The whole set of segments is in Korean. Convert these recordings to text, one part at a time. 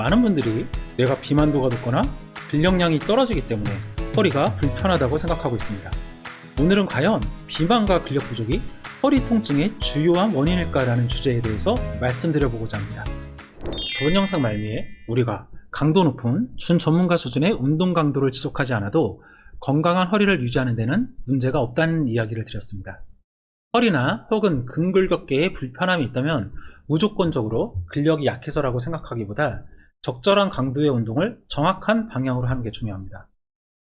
많은 분들이 뇌가 비만도가 높거나 근력량이 떨어지기 때문에 허리가 불편하다고 생각하고 있습니다. 오늘은 과연 비만과 근력 부족이 허리 통증의 주요한 원인일까라는 주제에 대해서 말씀드려보고자 합니다. 저번 영상 말미에 우리가 강도 높은 준 전문가 수준의 운동 강도를 지속하지 않아도 건강한 허리를 유지하는 데는 문제가 없다는 이야기를 드렸습니다. 허리나 혹은 근근력계에 불편함이 있다면 무조건적으로 근력이 약해서라고 생각하기보다 적절한 강도의 운동을 정확한 방향으로 하는 게 중요합니다.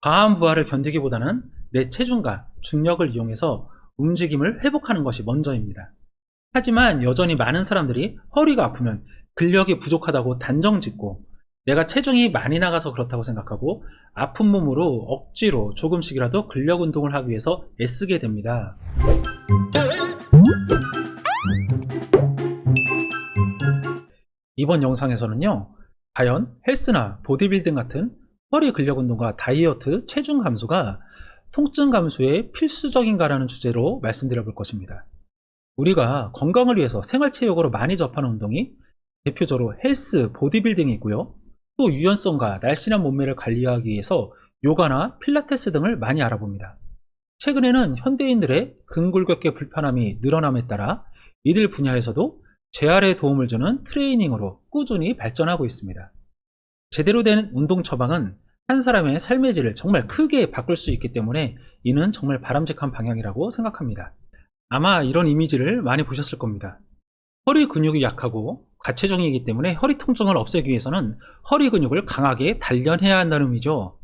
과한 부하를 견디기보다는 내 체중과 중력을 이용해서 움직임을 회복하는 것이 먼저입니다. 하지만 여전히 많은 사람들이 허리가 아프면 근력이 부족하다고 단정 짓고 내가 체중이 많이 나가서 그렇다고 생각하고 아픈 몸으로 억지로 조금씩이라도 근력 운동을 하기 위해서 애쓰게 됩니다. 이번 영상에서는요, 과연 헬스나 보디빌딩 같은 허리 근력 운동과 다이어트, 체중 감소가 통증 감소에 필수적인가라는 주제로 말씀드려 볼 것입니다. 우리가 건강을 위해서 생활체육으로 많이 접하는 운동이 대표적으로 헬스, 보디빌딩이 있고요. 또 유연성과 날씬한 몸매를 관리하기 위해서 요가나 필라테스 등을 많이 알아봅니다. 최근에는 현대인들의 근골격계 불편함이 늘어남에 따라 이들 분야에서도 재활에 도움을 주는 트레이닝으로 꾸준히 발전하고 있습니다. 제대로 된 운동 처방은 한 사람의 삶의 질을 정말 크게 바꿀 수 있기 때문에 이는 정말 바람직한 방향이라고 생각합니다. 아마 이런 이미지를 많이 보셨을 겁니다. 허리 근육이 약하고 과체중이기 때문에 허리 통증을 없애기 위해서는 허리 근육을 강하게 단련해야 한다는 의미죠.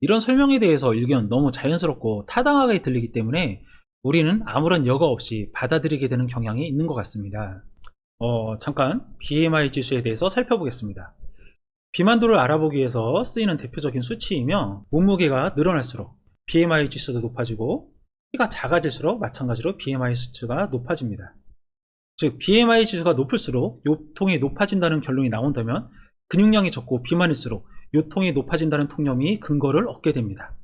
이런 설명에 대해서 의견 너무 자연스럽고 타당하게 들리기 때문에 우리는 아무런 여과 없이 받아들이게 되는 경향이 있는 것 같습니다. 어, 잠깐 BMI 지수에 대해서 살펴보겠습니다. 비만도를 알아보기 위해서 쓰이는 대표적인 수치이며 몸무게가 늘어날수록 BMI 지수도 높아지고 키가 작아질수록 마찬가지로 BMI 수치가 높아집니다. 즉 BMI 지수가 높을수록 요통이 높아진다는 결론이 나온다면 근육량이 적고 비만일수록 요통이 높아진다는 통념이 근거를 얻게 됩니다.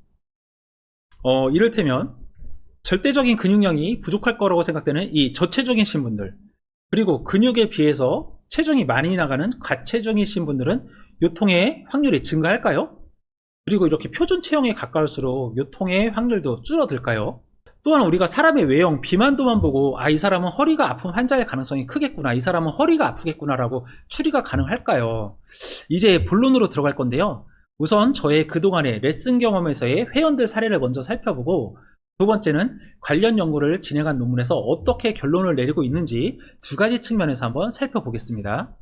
어, 이를테면 절대적인 근육량이 부족할 거라고 생각되는 이 저체중이신 분들 그리고 근육에 비해서 체중이 많이 나가는 과체중이신 분들은 요통의 확률이 증가할까요? 그리고 이렇게 표준 체형에 가까울수록 요통의 확률도 줄어들까요? 또한 우리가 사람의 외형, 비만도만 보고 아 이 사람은 허리가 아픈 환자일 가능성이 크겠구나 이 사람은 허리가 아프겠구나 라고 추리가 가능할까요? 이제 본론으로 들어갈 건데요 우선 저의 그동안의 레슨 경험에서의 회원들 사례를 먼저 살펴보고 두 번째는 관련 연구를 진행한 논문에서 어떻게 결론을 내리고 있는지 두 가지 측면에서 한번 살펴보겠습니다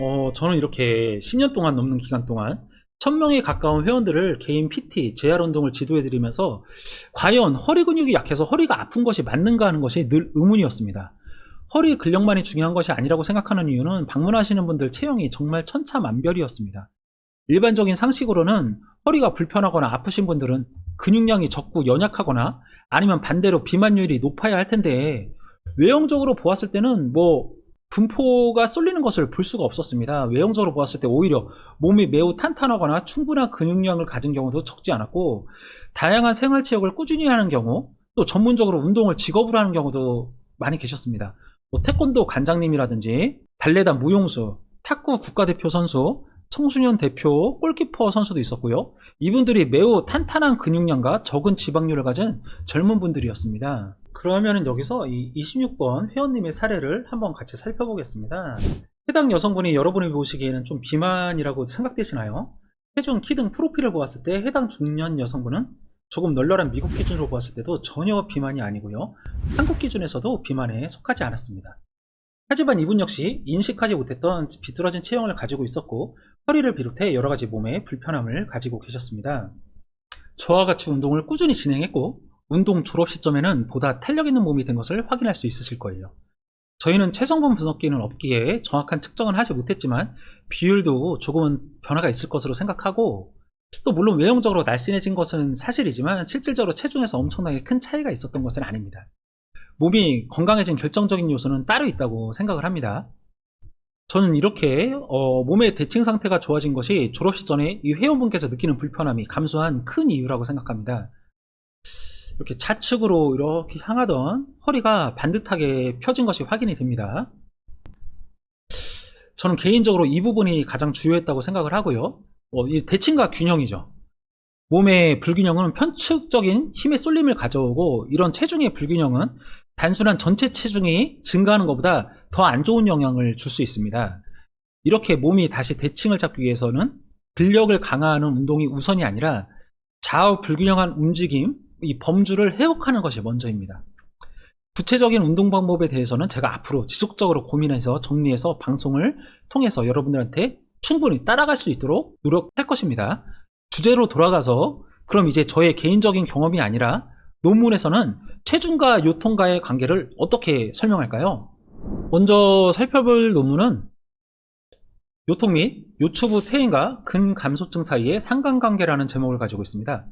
어, 저는 이렇게 10년 동안 넘는 기간 동안 1000명에 가까운 회원들을 개인 PT, 재활 운동을 지도해드리면서 과연 허리 근육이 약해서 허리가 아픈 것이 맞는가 하는 것이 늘 의문이었습니다. 허리 근력만이 중요한 것이 아니라고 생각하는 이유는 방문하시는 분들 체형이 정말 천차만별이었습니다. 일반적인 상식으로는 허리가 불편하거나 아프신 분들은 근육량이 적고 연약하거나 아니면 반대로 비만율이 높아야 할 텐데 외형적으로 보았을 때는 뭐 분포가 쏠리는 것을 볼 수가 없었습니다. 외형적으로 보았을 때 오히려 몸이 매우 탄탄하거나 충분한 근육량을 가진 경우도 적지 않았고 다양한 생활체육을 꾸준히 하는 경우 또 전문적으로 운동을 직업으로 하는 경우도 많이 계셨습니다. 뭐 태권도 관장님이라든지 발레단 무용수, 탁구 국가대표 선수, 청소년 대표 골키퍼 선수도 있었고요. 이분들이 매우 탄탄한 근육량과 적은 지방률을 가진 젊은 분들이었습니다. 그러면 여기서 이 26번 회원님의 사례를 한번 같이 살펴보겠습니다. 해당 여성분이 여러분이 보시기에는 좀 비만이라고 생각되시나요? 체중, 키 등 프로필을 보았을 때 해당 중년 여성분은 조금 널널한 미국 기준으로 보았을 때도 전혀 비만이 아니고요. 한국 기준에서도 비만에 속하지 않았습니다. 하지만 이분 역시 인식하지 못했던 비뚤어진 체형을 가지고 있었고 허리를 비롯해 여러 가지 몸에 불편함을 가지고 계셨습니다. 저와 같이 운동을 꾸준히 진행했고 운동 졸업 시점에는 보다 탄력 있는 몸이 된 것을 확인할 수 있으실 거예요. 저희는 체성분 분석기는 없기에 정확한 측정은 하지 못했지만 비율도 조금은 변화가 있을 것으로 생각하고 또 물론 외형적으로 날씬해진 것은 사실이지만 실질적으로 체중에서 엄청나게 큰 차이가 있었던 것은 아닙니다. 몸이 건강해진 결정적인 요소는 따로 있다고 생각을 합니다. 저는 이렇게 어, 몸의 대칭 상태가 좋아진 것이 졸업 시전에 이 회원분께서 느끼는 불편함이 감소한 큰 이유라고 생각합니다. 이렇게 좌측으로 이렇게 향하던 허리가 반듯하게 펴진 것이 확인이 됩니다. 저는 개인적으로 이 부분이 가장 주요했다고 생각을 하고요. 어, 이 대칭과 균형이죠. 몸의 불균형은 편측적인 힘의 쏠림을 가져오고 이런 체중의 불균형은 단순한 전체 체중이 증가하는 것보다 더 안 좋은 영향을 줄 수 있습니다. 이렇게 몸이 다시 대칭을 잡기 위해서는 근력을 강화하는 운동이 우선이 아니라 좌우 불균형한 움직임, 이 범주를 회복하는 것이 먼저입니다. 구체적인 운동 방법에 대해서는 제가 앞으로 지속적으로 고민해서 정리해서 방송을 통해서 여러분들한테 충분히 따라갈 수 있도록 노력할 것입니다. 주제로 돌아가서 그럼 이제 저의 개인적인 경험이 아니라 논문에서는 체중과 요통과의 관계를 어떻게 설명할까요? 먼저 살펴볼 논문은 요통 및 요추부 퇴행과 근감소증 사이의 상관관계라는 제목을 가지고 있습니다.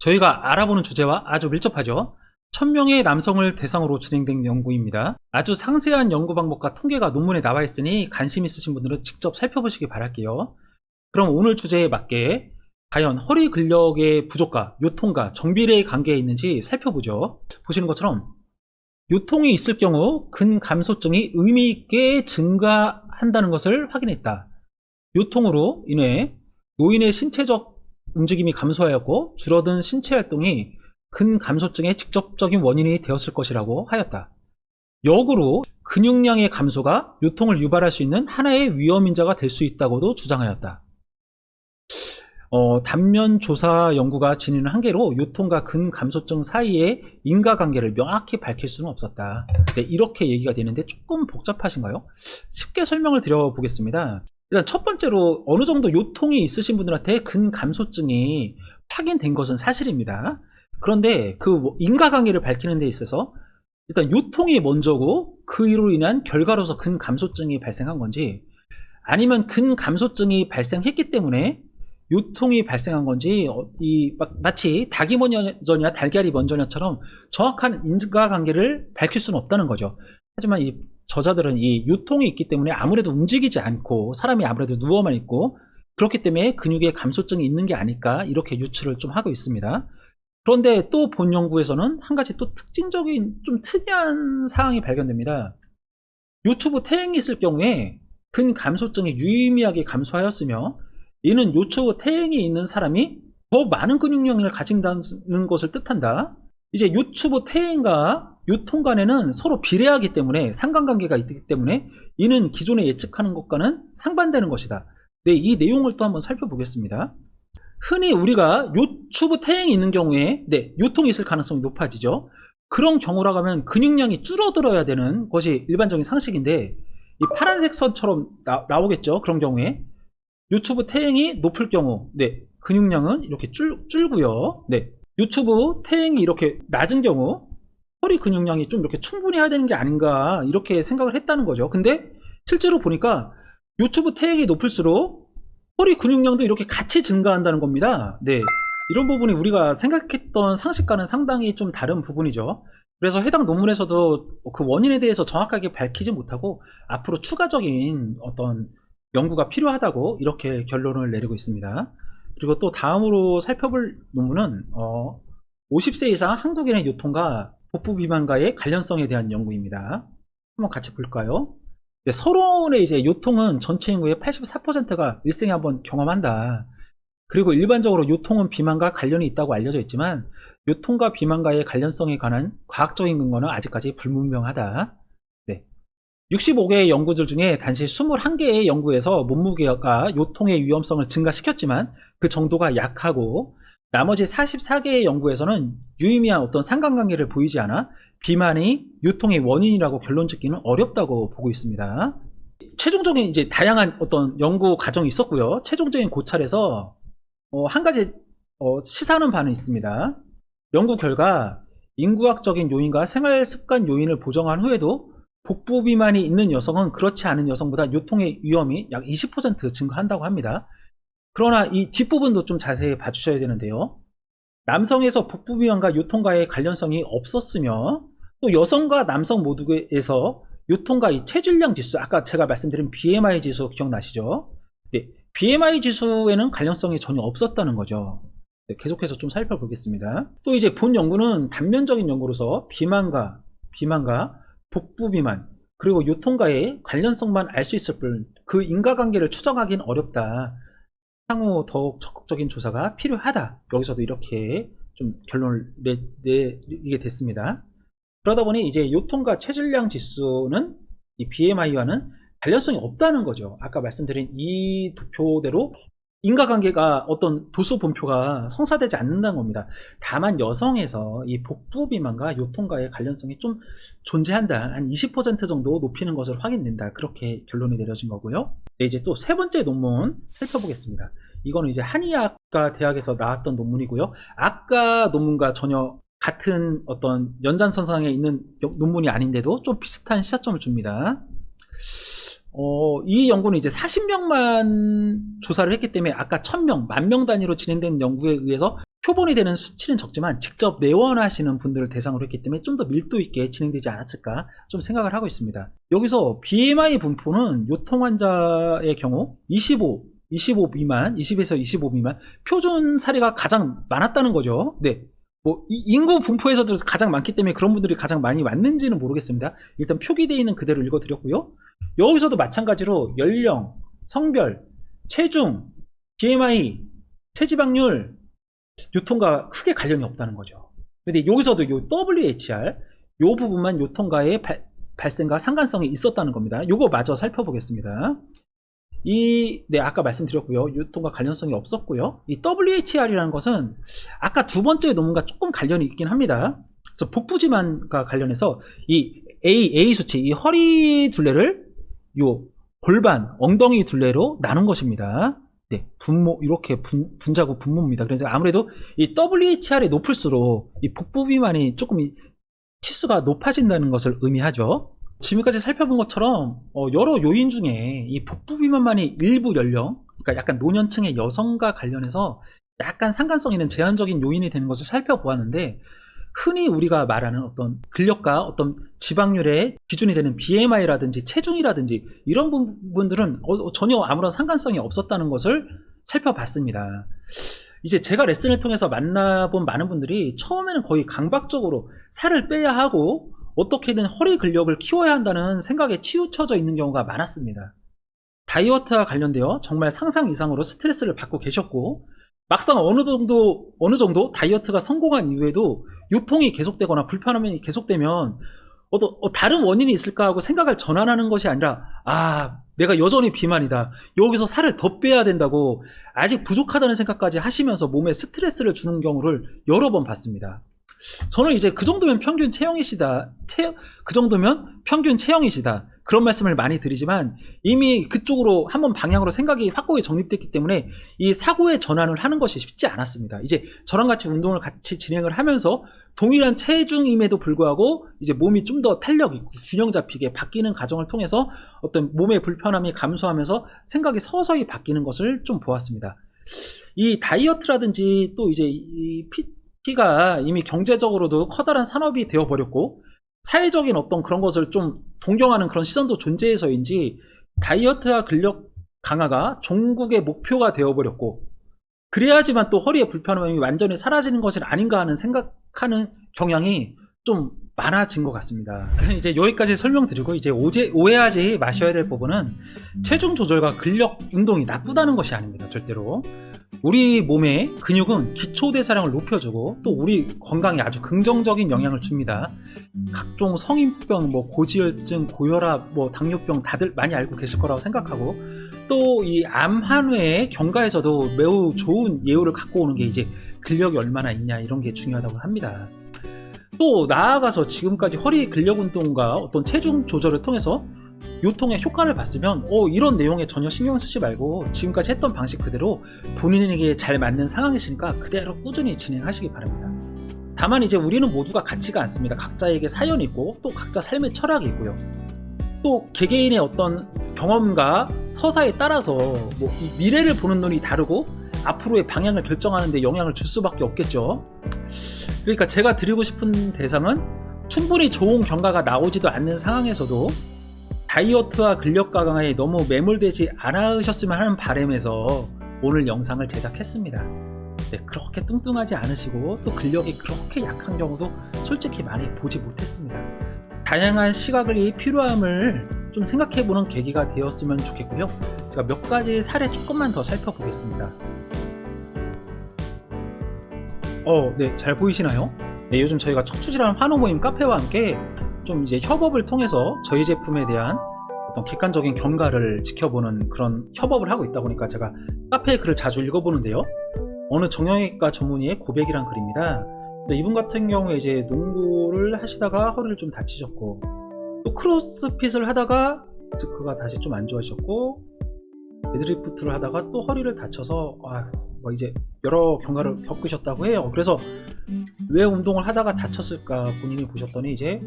저희가 알아보는 주제와 아주 밀접하죠. 1000명의 남성을 대상으로 진행된 연구입니다. 아주 상세한 연구 방법과 통계가 논문에 나와 있으니 관심 있으신 분들은 직접 살펴보시기 바랄게요. 그럼 오늘 주제에 맞게 과연 허리 근력의 부족과 요통과 정비례의 관계에 있는지 살펴보죠. 보시는 것처럼 요통이 있을 경우 근감소증이 의미 있게 증가한다는 것을 확인했다. 요통으로 인해 노인의 신체적 움직임이 감소하였고 줄어든 신체 활동이 근감소증의 직접적인 원인이 되었을 것이라고 하였다. 역으로 근육량의 감소가 요통을 유발할 수 있는 하나의 위험 인자가 될 수 있다고도 주장하였다. 어, 단면 조사 연구가 지니는 한계로 요통과 근 감소증 사이의 인과관계를 명확히 밝힐 수는 없었다. 네, 이렇게 얘기가 되는데 조금 복잡하신가요? 쉽게 설명을 드려보겠습니다. 일단 첫 번째로 어느 정도 요통이 있으신 분들한테 근 감소증이 확인된 것은 사실입니다. 그런데 그 인과관계를 밝히는 데 있어서 일단 요통이 먼저고 그 이로 인한 결과로서 근감소증이 발생한 건지 아니면 근감소증이 발생했기 때문에 요통이 발생한 건지 어, 이 막- 마치 닭이 먼저냐 달걀이 먼저냐처럼 정확한 인과관계를 밝힐 수는 없다는 거죠. 하지만 이 저자들은 이 요통이 있기 때문에 아무래도 움직이지 않고 사람이 아무래도 누워만 있고 그렇기 때문에 근육에 감소증이 있는 게 아닐까 이렇게 유추를 좀 하고 있습니다. 그런데 또 본 연구에서는 한 가지 또 특징적인 좀 특이한 사항이 발견됩니다. 요추부 퇴행이 있을 경우에 근감소증이 유의미하게 감소하였으며 이는 요추부 퇴행이 있는 사람이 더 많은 근육량을 가진다는 것을 뜻한다. 이제 요추부 퇴행과 요통 간에는 서로 비례하기 때문에 상관관계가 있기 때문에 이는 기존에 예측하는 것과는 상반되는 것이다. 네, 이 내용을 또 한번 살펴보겠습니다. 흔히 우리가 요추부 퇴행이 있는 경우에 네, 요통이 있을 가능성이 높아지죠. 그런 경우라고 하면 근육량이 줄어들어야 되는 것이 일반적인 상식인데 이 파란색 선처럼 나, 나오겠죠. 그런 경우에 요추부 퇴행이 높을 경우 네, 근육량은 이렇게 줄, 줄고요. 네, 요추부 퇴행이 이렇게 낮은 경우 허리 근육량이 좀 이렇게 충분히 해야 되는 게 아닌가 이렇게 생각을 했다는 거죠. 근데 실제로 보니까 요추부 퇴행이 높을수록 허리 근육량도 이렇게 같이 증가한다는 겁니다. 네. 이런 부분이 우리가 생각했던 상식과는 상당히 좀 다른 부분이죠. 그래서 해당 논문에서도 그 원인에 대해서 정확하게 밝히지 못하고 앞으로 추가적인 어떤 연구가 필요하다고 이렇게 결론을 내리고 있습니다. 그리고 또 다음으로 살펴볼 논문은 어, 50세 이상 한국인의 요통과 복부 비만과의 관련성에 대한 연구입니다. 한번 같이 볼까요? 네, 서론의 이제 요통은 전체 인구의 84%가 일생에 한번 경험한다. 그리고 일반적으로 요통은 비만과 관련이 있다고 알려져 있지만 요통과 비만과의 관련성에 관한 과학적인 근거는 아직까지 불분명하다. 네. 65개의 연구들 중에 단지 21개의 연구에서 몸무게가 요통의 위험성을 증가시켰지만 그 정도가 약하고 나머지 44개의 연구에서는 유의미한 어떤 상관관계를 보이지 않아 비만이 요통의 원인이라고 결론 짓기는 어렵다고 보고 있습니다. 최종적인 이제 다양한 어떤 연구 과정이 있었고요. 최종적인 고찰에서 어, 한 가지 어, 시사하는 바는 있습니다. 연구 결과 인구학적인 요인과 생활 습관 요인을 보정한 후에도 복부 비만이 있는 여성은 그렇지 않은 여성보다 요통의 위험이 약 20% 증가한다고 합니다. 그러나 이 뒷부분도 좀 자세히 봐주셔야 되는데요. 남성에서 복부 비만과 요통과의 관련성이 없었으며 또 여성과 남성 모두에서 요통과 이 체질량 지수, 아까 제가 말씀드린 BMI 지수 기억나시죠? 네, BMI 지수에는 관련성이 전혀 없었다는 거죠. 네, 계속해서 좀 살펴보겠습니다. 또 이제 본 연구는 단면적인 연구로서 비만과 비만과 복부 비만 그리고 요통과의 관련성만 알 수 있을 뿐 그 인과관계를 추정하기는 어렵다. 향후 더욱 적극적인 조사가 필요하다. 여기서도 이렇게 좀 결론을 내, 내리게 됐습니다. 그러다 보니 이제 요통과 체질량 지수는 이 BMI와는 관련성이 없다는 거죠. 아까 말씀드린 이 도표대로 인과관계가 어떤 도수 본표가 성사되지 않는다는 겁니다. 다만 여성에서 이 복부 비만과 요통과의 관련성이 좀 존재한다. 한 20% 정도 높이는 것으로 확인된다. 그렇게 결론이 내려진 거고요. 네, 이제 또 세 번째 논문 살펴보겠습니다. 이거는 이제 한의학과 대학에서 나왔던 논문이고요. 아까 논문과 전혀 같은 어떤 연장선상에 있는 여- 논문이 아닌데도 좀 비슷한 시사점을 줍니다. 어, 이 연구는 이제 40명만 조사를 했기 때문에 아까 1000명, 만 명 단위로 진행된 연구에 의해서 표본이 되는 수치는 적지만 직접 내원하시는 분들을 대상으로 했기 때문에 좀 더 밀도 있게 진행되지 않았을까 좀 생각을 하고 있습니다. 여기서 BMI 분포는 요통 환자의 경우 25, 25 미만, 20에서 25 미만 표준 사례가 가장 많았다는 거죠. 네. 뭐 이- 인구 분포에서도 가장 많기 때문에 그런 분들이 가장 많이 왔는지는 모르겠습니다. 일단 표기되어 있는 그대로 읽어드렸고요. 여기서도 마찬가지로 연령, 성별, 체중, BMI, 체지방률, 요통과 크게 관련이 없다는 거죠. 근데 여기서도 요 WHR, 요 부분만 요통과의 발, 발생과 상관성이 있었다는 겁니다. 요거 마저 살펴보겠습니다. 이, 네, 아까 말씀드렸고요. 요통과 관련성이 없었고요. 이 WHR이라는 것은 아까 두 번째 논문과 조금 관련이 있긴 합니다. 그래서 복부지만과 관련해서 이 A, A 수치, 이 허리 둘레를 요 골반, 엉덩이 둘레로 나눈 것입니다. 네, 분모, 이렇게 분, 분자고 분모입니다. 그래서 아무래도 이 WHR이 높을수록 이 복부 비만이 조금 이 치수가 높아진다는 것을 의미하죠. 지금까지 살펴본 것처럼 어, 여러 요인 중에 이 복부 비만만이 일부 연령, 그러니까 약간 노년층의 여성과 관련해서 약간 상관성 있는 제한적인 요인이 되는 것을 살펴보았는데 흔히 우리가 말하는 어떤 근력과 어떤 지방률의 기준이 되는 BMI라든지 체중이라든지 이런 부분들은 어, 전혀 아무런 상관성이 없었다는 것을 살펴봤습니다. 이제 제가 레슨을 통해서 만나본 많은 분들이 처음에는 거의 강박적으로 살을 빼야 하고 어떻게든 허리 근력을 키워야 한다는 생각에 치우쳐져 있는 경우가 많았습니다. 다이어트와 관련되어 정말 상상 이상으로 스트레스를 받고 계셨고 막상 어느 정도 어느 정도 다이어트가 성공한 이후에도 요통이 계속되거나 불편함이 계속되면 어, 다른 원인이 있을까 하고 생각을 전환하는 것이 아니라 아 내가 여전히 비만이다 여기서 살을 더 빼야 된다고 아직 부족하다는 생각까지 하시면서 몸에 스트레스를 주는 경우를 여러 번 봤습니다. 저는 이제 그 정도면 평균 체형이시다. 체, 그 정도면 평균 체형이시다. 그런 말씀을 많이 드리지만 이미 그쪽으로 한번 방향으로 생각이 확고히 정립됐기 때문에 이 사고의 전환을 하는 것이 쉽지 않았습니다. 이제 저랑 같이 운동을 같이 진행을 하면서 동일한 체중임에도 불구하고 이제 몸이 좀 더 탄력 있고 균형 잡히게 바뀌는 과정을 통해서 어떤 몸의 불편함이 감소하면서 생각이 서서히 바뀌는 것을 좀 보았습니다. 이 다이어트라든지 또 이제 이 PT가 이미 경제적으로도 커다란 산업이 되어버렸고 사회적인 어떤 그런 것을 좀 동경하는 그런 시선도 존재해서인지 다이어트와 근력 강화가 종국의 목표가 되어버렸고 그래야지만 또 허리의 불편함이 완전히 사라지는 것이 아닌가 하는 생각하는 경향이 좀 많아진 것 같습니다. 이제 여기까지 설명드리고 이제 오제, 오해하지 마셔야 될 부분은 체중 조절과 근력 운동이 나쁘다는 것이 아닙니다. 절대로. 우리 몸의 근육은 기초 대사량을 높여주고 또 우리 건강에 아주 긍정적인 영향을 줍니다. 각종 성인병, 뭐 고지혈증, 고혈압, 뭐 당뇨병 다들 많이 알고 계실 거라고 생각하고 또 이 암한외의 경과에서도 매우 좋은 예우를 갖고 오는 게 이제 근력이 얼마나 있냐 이런 게 중요하다고 합니다. 또 나아가서 지금까지 허리 근력 운동과 어떤 체중 조절을 통해서 요통의 효과를 봤으면 어, 이런 내용에 전혀 신경 쓰지 말고 지금까지 했던 방식 그대로 본인에게 잘 맞는 상황이시니까 그대로 꾸준히 진행하시기 바랍니다. 다만 이제 우리는 모두가 같지가 않습니다. 각자에게 사연이 있고 또 각자 삶의 철학이 있고요. 또 개개인의 어떤 경험과 서사에 따라서 뭐이 미래를 보는 눈이 다르고 앞으로의 방향을 결정하는 데 영향을 줄 수밖에 없겠죠. 그러니까 제가 드리고 싶은 대상은 충분히 좋은 경과가 나오지도 않는 상황에서도 다이어트와 근력 강화에 너무 매몰되지 않으셨으면 하는 바람에서 오늘 영상을 제작했습니다. 네, 그렇게 뚱뚱하지 않으시고 또 근력이 그렇게 약한 경우도 솔직히 많이 보지 못했습니다. 다양한 시각이 필요함을 좀 생각해보는 계기가 되었으면 좋겠고요. 제가 몇 가지 사례 조금만 더 살펴보겠습니다. 어, 네, 잘 보이시나요? 네, 요즘 저희가 척추질환 환호 모임 카페와 함께 좀 이제 협업을 통해서 저희 제품에 대한 어떤 객관적인 경과를 지켜보는 그런 협업을 하고 있다 보니까 제가 카페 글을 자주 읽어보는데요. 어느 정형외과 전문의의 고백이란 글입니다. 이분 같은 경우에 이제 농구를 하시다가 허리를 좀 다치셨고 또 크로스핏을 하다가 디스크가 다시 좀 안 좋아지셨고 데드리프트를 하다가 또 허리를 다쳐서 아, 뭐 이제 여러 경과를 겪으셨다고 해요. 그래서 왜 운동을 하다가 다쳤을까 본인이 보셨더니 이제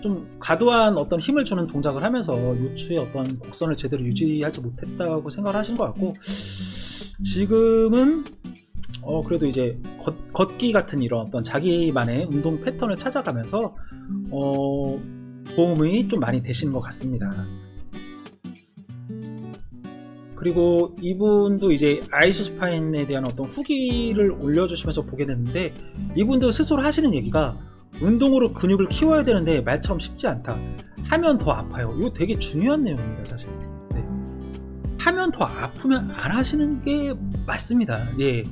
좀 과도한 어떤 힘을 주는 동작을 하면서 요추의 어떤 곡선을 제대로 유지하지 못했다고 생각을 하신 것 같고 지금은 어 그래도 이제 걷, 걷기 같은 이런 어떤 자기만의 운동 패턴을 찾아가면서 어 도움이 좀 많이 되시는 것 같습니다. 그리고 이분도 이제 아이소 스파인에 대한 어떤 후기를 올려주시면서 보게 됐는데 이분도 스스로 하시는 얘기가 운동으로 근육을 키워야 되는데 말처럼 쉽지 않다. 하면 더 아파요. 이거 되게 중요한 내용입니다, 사실. 네. 하면 더 아프면 안 하시는 게 맞습니다. 예.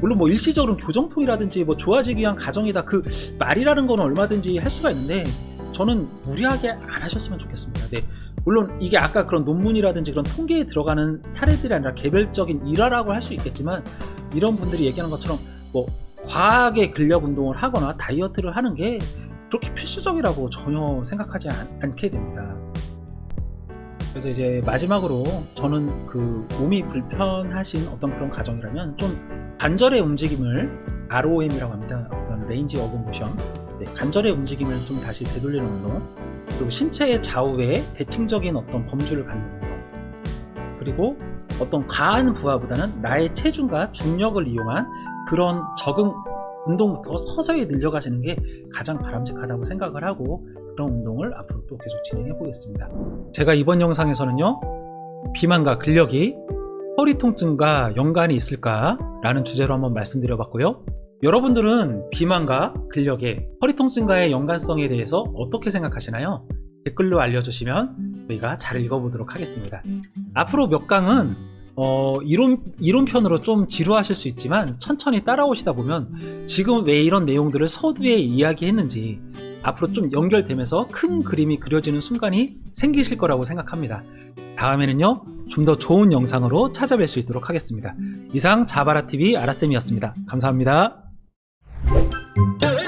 물론 뭐 일시적으로 교정통이라든지 뭐 좋아지기 위한 가정이다 그 말이라는 거는 얼마든지 할 수가 있는데 저는 무리하게 안 하셨으면 좋겠습니다. 네. 물론 이게 아까 그런 논문이라든지 그런 통계에 들어가는 사례들이 아니라 개별적인 일화라고 할 수 있겠지만 이런 분들이 얘기하는 것처럼 뭐 과하게 근력 운동을 하거나 다이어트를 하는 게 그렇게 필수적이라고 전혀 생각하지 않, 게 됩니다. 그래서 이제 마지막으로 저는 그 몸이 불편하신 어떤 그런 가정이라면 좀 관절의 움직임을 ROM이라고 합니다. 어떤 레인지 오브 모션. 네, 관절의 움직임을 좀 다시 되돌리는 운동. 그리고 신체의 좌우에 대칭적인 어떤 범주를 갖는 운동. 그리고 어떤 과한 부하보다는 나의 체중과 중력을 이용한 그런 적응 운동부터 서서히 늘려가시는 게 가장 바람직하다고 생각을 하고 그런 운동을 앞으로 또 계속 진행해 보겠습니다. 제가 이번 영상에서는요, 비만과 근력이 허리 통증과 연관이 있을까라는 주제로 한번 말씀드려 봤고요. 여러분들은 비만과 근력의 허리 통증과의 연관성에 대해서 어떻게 생각하시나요? 댓글로 알려주시면 저희가 잘 읽어보도록 하겠습니다. 앞으로 몇 강은 어, 이론, 이론편으로 좀 지루하실 수 있지만 천천히 따라오시다 보면 지금 왜 이런 내용들을 서두에 이야기했는지 앞으로 좀 연결되면서 큰 그림이 그려지는 순간이 생기실 거라고 생각합니다. 다음에는요, 좀 더 좋은 영상으로 찾아뵐 수 있도록 하겠습니다. 이상 자바라TV 아라쌤이었습니다. 감사합니다. Bye.